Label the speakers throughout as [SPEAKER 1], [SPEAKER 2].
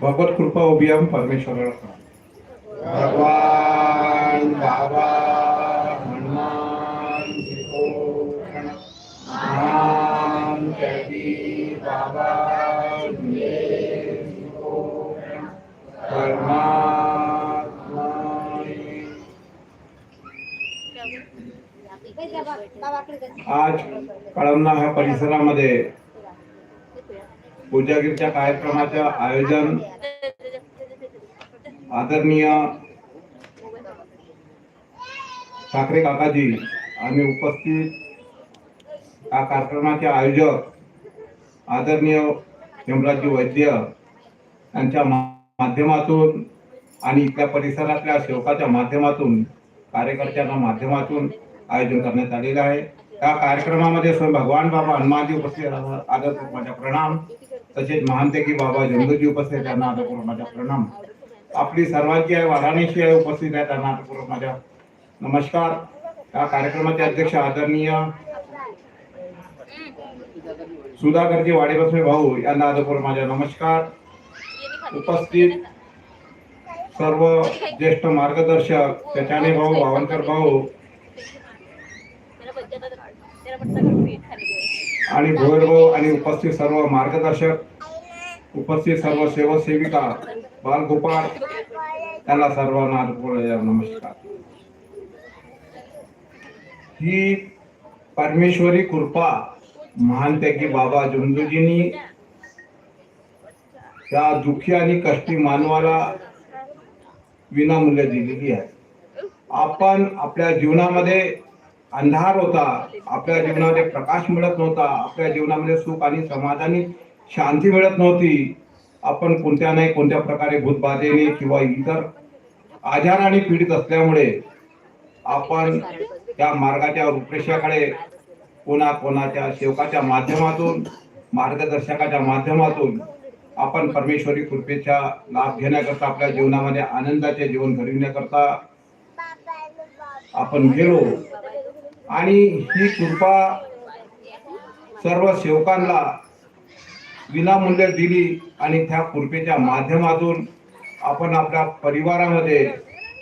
[SPEAKER 1] भगवत कृपा अभियान परमेश्वराला करा.
[SPEAKER 2] भगवान बाबा हनुमान जी को प्रणाम नाम जय बाबा जी को प्रणाम. परमात्मा
[SPEAKER 1] आज कळमना ह्या परिसरामध्ये पूजागीरच्या कार्यक्रमाचं आयोजन आदरणीय ठाकरे काकाजी आणि उपस्थित या कार्यक्रमाचे आयोजक आदरणीय हेमराजी वैद्य यांच्या माध्यमातून आणि इथल्या परिसरातल्या सेवकाच्या माध्यमातून कार्यकर्त्यांच्या माध्यमातून आयोजन करण्यात आलेलं आहे. त्या कार्यक्रमामध्ये स्वयं भगवान बाबा हनुमानजी उपस्थित आदर माझ्या प्रणाम. तसेच महानतेकी बाबा जंगजी उपस्थित आहेत, त्यांना आदरपूर्वक माझा प्रणाम. आपली सर्वांची आहे वाराणसी आहे उपस्थित आहे त्यांना आदरपूर्वक माझा नमस्कार. या कार्यक्रमाचे अध्यक्ष आदरणीय सुधाकरजी वाडेबसवे भाऊ यांना आदरपूर्वक माझा नमस्कार. उपस्थित सर्व ज्येष्ठ मार्गदर्शक त्याच्याने भाऊ भावनकर भाऊ. आणि भोयर आणि उपस्थित सर्व मार्गदर्शक उपस्थित सर्व सेवक सेविका बालगोपाळ त्यांना सर्वांना नमस्कार. ही परमेश्वरी कृपा महान त्यागी बाबा झुंजूजींनी त्या दुःखी आणि कष्टी मानवाला विनामूल्य दिलेली आहे. आपण आपल्या जीवनामध्ये अंधार होता आपल्या जीवनामध्ये प्रकाश मिळत नव्हता आपल्या जीवनामध्ये सुख आणि समाधानी शांती मिळत नव्हती. आपण कोणत्या नाही कोणत्या प्रकारे भूतबाधेने किंवा इतर आजाराने पीडित असल्यामुळे आपण त्या मार्गाच्या रूपरेषाकडे कोणा कोणाच्या सेवकाच्या माध्यमातून मार्गदर्शकाच्या माध्यमातून आपण परमेश्वरी कृपेचा लाभ घेण्याकरता आपल्या जीवनामध्ये आनंदाचे जीवन घडविण्याकरता आपण गेलो. आणि ही कृपा सर्व सेवकांना विनामूल्य दिली आणि त्या कृपेच्या माध्यमातून आपण आपल्या परिवारामध्ये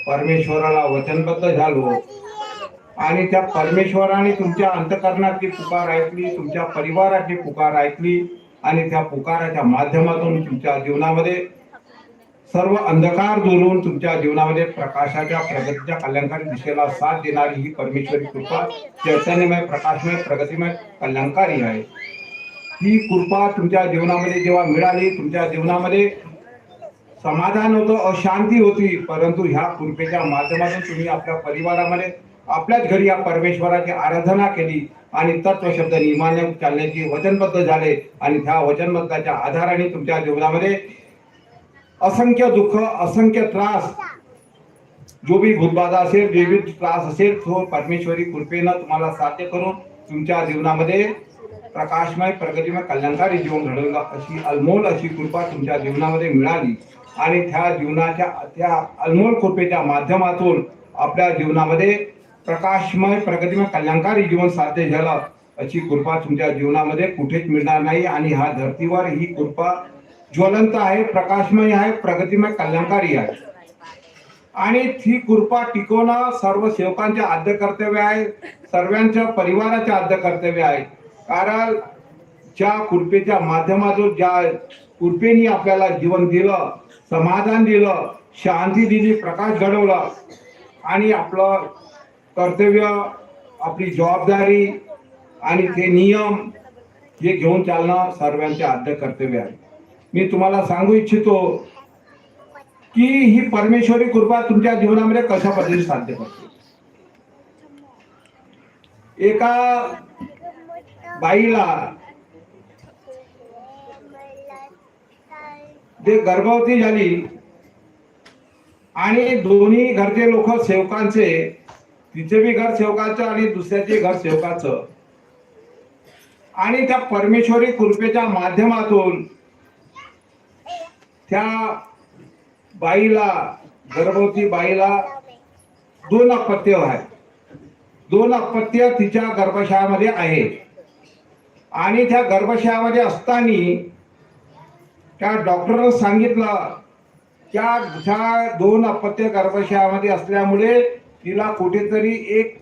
[SPEAKER 1] परमेश्वराला वचनबद्ध झालो. आणि त्या परमेश्वराने तुमच्या अंतकरणातली पुकार ऐकली तुमच्या परिवाराची पुकार ऐकली आणि त्या पुकाराच्या माध्यमातून तुमच्या जीवनामध्ये सर्व अंधकार दुरून तुमच्या जीवनामध्ये प्रकाशाच्या प्रगतीच्या कल्याणकारी दिशेला साथ देणारी ही परमेश्वरी कृपा चैतन्यमय प्रकाशमय प्रगतीमय कल्याणकारी आहे. ही कृपा तुमच्या जीवनामध्ये जेव्हा मिळाली तुमच्या जीवनामध्ये समाधान होतं अशांती होती परंतु ह्या कृपेच्या माध्यमातून तुम्ही आपल्या परिवारामध्ये आपल्याच घरी या परमेश्वराची आराधना केली आणि तत्व शब्द निमान्य चालण्याची वचनबद्ध झाले आणि त्या वचनबद्धाच्या आधाराने तुमच्या जीवनामध्ये असंख्य दुःख असंख्य त्रास. जो भी भूतबाधा असेल जे भी त्रास असेल तो परमेश्वरी कृपेनं तुम्हाला साध्य करून तुमच्या जीवनामध्ये प्रकाशमय प्रगतीमय कल्याणकारी जीवन घडवलं. अशी अनमोल अशी कृपा तुमच्या जीवनामध्ये मिळाली. आणि त्या जीवनाच्या त्या अनमोल कृपेच्या माध्यमातून आपल्या जीवनामध्ये प्रकाशमय प्रगतीमय कल्याणकारी जीवन साध्य झालं. अशी कृपा तुमच्या जीवनामध्ये कुठेच मिळणार नाही. आणि ह्या धर्तीवर ही कृपा ज्वलंत आहे प्रकाशमय आहे प्रगतिमय कल्याणकारी आहे. आणि ती कृपा टिकवणं सर्व सेवकांचे आद्य कर्तव्य आहे सर्वांच्या परिवाराचे आद्य कर्तव्य आहे. कारण ज्या कृपेच्या माध्यमातून ज्या कृपेने आपल्याला जीवन दिलं समाधान दिलं शांती दिली प्रकाश घडवला आणि आपलं कर्तव्य आपली जबाबदारी आणि ते नियम हे घेऊन चालणं सर्वांचे आद्य कर्तव्य आहे. मी तुम्हाला सांगू इच्छितो की ही परमेश्वरी कृपा तुमच्या जीवनामध्ये कशा पद्धतीने साध्य करते? एका बाईला जे गर्भवती झाली आणि दोन्ही घरचे लोक सेवकांचे तिचे बी घर सेवकाचं आणि दुसऱ्याचे घर सेवकाचं. आणि त्या परमेश्वरी कृपेच्या माध्यमातून त्या बाईला गर्भवती बाईला दोन अपत्य आहेत. दोन अपत्य तिच्या गर्भशयामध्ये आहे आणि त्या गर्भशयामध्ये असताना त्या डॉक्टरनं सांगितलं त्या त्या दोन अपत्य गर्भाशयामध्ये असल्यामुळे तिला कुठेतरी एक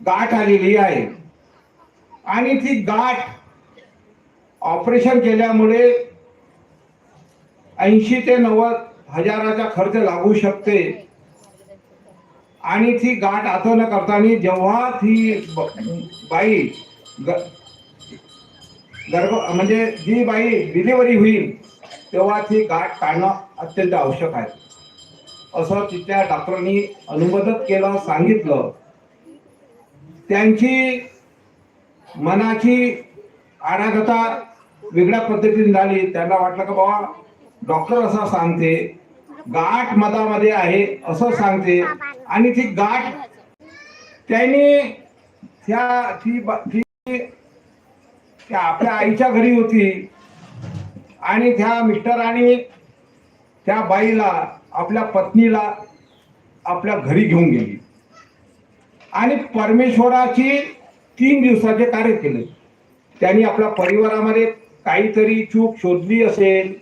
[SPEAKER 1] गाठ आलेली आहे. आणि ती गाठ ऑपरेशन केल्यामुळे ऐंशी ते नव्वद हजाराचा खर्च लागू शकते. आणि ती गाठ आता न करताना जेव्हा ती बाई गर्भ म्हणजे जी बाई डिलिव्हरी होईल तेव्हा ती गाठ काढणं अत्यंत आवश्यक आहे. असं तिथल्या डॉक्टरांनी अनुमोदन केलं सांगितलं. त्यांची मनाची आराधता वेगळ्या पद्धतीने झाली. त्यांना वाटलं का बाबा डॉक्टर असं सांगते गाठ मधामध्ये आहे असं सांगते आणि ती गाठ त्यांनी त्या ती त्या आपल्या आईच्या घरी होती आणि त्या मिस्टरांनी त्या बाईला आपल्या पत्नीला आपल्या घरी घेऊन गेली. आणि परमेश्वराची तीन दिवसाचे कार्य केले. त्यांनी आपल्या परिवारामध्ये काहीतरी चूक शोधली असेल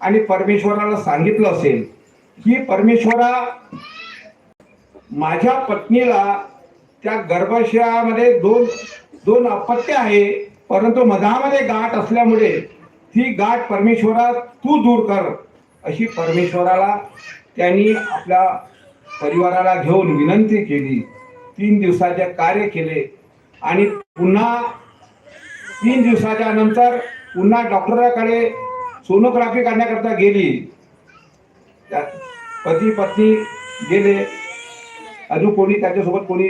[SPEAKER 1] आणि परमेश्वराला सांगितलं असेल की परमेश्वरा माझ्या पत्नीला त्या गर्भाशयामध्ये दोन दोन अपत्य आहे परंतु मधामध्ये गाठ असल्यामुळे ती गाठ परमेश्वरा तू दूर कर अशी परमेश्वराला त्यांनी आपल्या परिवाराला घेऊन विनंती केली. तीन दिवसाचे कार्य केले आणि पुन्हा तीन दिवसाच्या नंतर पुन्हा डॉक्टराकडे सोनोग्राफी करण्याकरता गेली. पती पत्नी गेले. अजून कोणी त्याच्यासोबत कोणी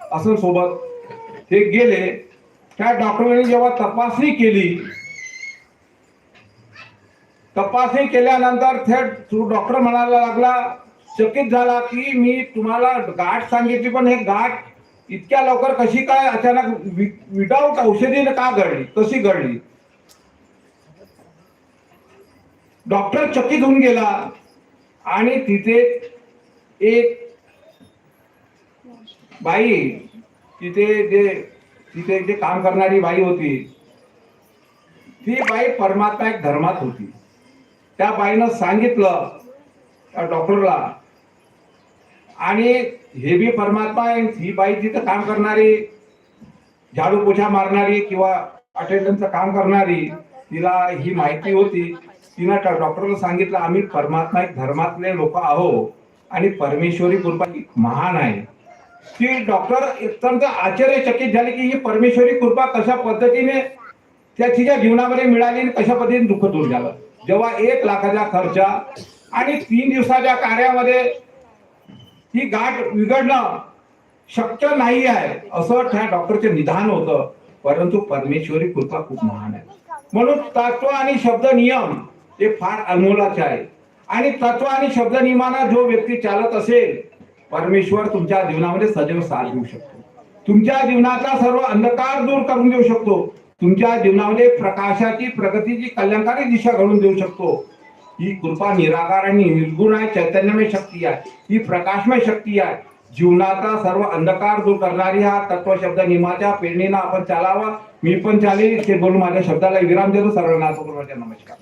[SPEAKER 1] असं सोबत ते गेले. त्या डॉक्टरांनी जेव्हा तपासणी केली तपासणी केल्यानंतर थेट तो डॉक्टर म्हणायला लागला चकित झाला की मी तुम्हाला गाठ सांगितली पण हे गाठ इतक्या लवकर कशी काय अचानक विदाऊट औषधीने का घडली कशी घडली डॉक्टर चकित होऊन गेला. आणि तिथे एक बाई तिथे जे तिथे जे काम करणारी बाई होती ती बाई परमात्मा एक धर्मात होती. त्या बाईनं सांगितलं त्या डॉक्टरला आणि हे बी परमात्मा आहे ही बाई तिथं काम करणारी झाडू पोछा मारणारी किंवा अटेंडन्सचं काम करणारी तिला ही माहिती होती. तिनं डॉक्टरला सांगितलं आम्ही परमात्मा एक धर्मातले लोक आहो आणि परमेश्वरी कृपा महान आहे. ती डॉक्टर अत्यंत आश्चर्यचकित झाली की ही परमेश्वरी कृपा कशा पद्धतीने त्या तिच्या जीवनामध्ये मिळाली आणि कशा पद्धतीने दुःख दूर झालं. जेव्हा एक लाखाचा खर्च आणि तीन दिवसाच्या कार्यामध्ये ही गाठ बिघडणं शक्य नाही आहे असं त्या डॉक्टरचे निदान होतं परंतु परमेश्वरी कृपा खूप महान आहे. म्हणून तत्व आणि शब्द नियम ते फार अनमोलाचे आहे. आणि तत्व आणि शब्द नियमाना जो व्यक्ती चालत असेल परमेश्वर तुमच्या जीवनामध्ये सदैव साथ देऊ शकतो. तुमच्या जीवनाचा सर्व अंधकार दूर करून देऊ शकतो. तुमच्या जीवनामध्ये प्रकाशाची प्रगतीची कल्याणकारी दिशा घडून देऊ शकतो. ही कृपा निराकार आणि निर्गुण आहे चैतन्यमय शक्ती आहे. ही प्रकाशमय शक्ती आहे. जीवनाचा सर्व अंधकार दूर करणारी हा तत्व शब्द नियमाच्या प्रेरणेनं आपण चालावा. मी पण चालेल. ते बोलून माझ्या शब्दाला विराम देतो. सर्वांना नमस्कार.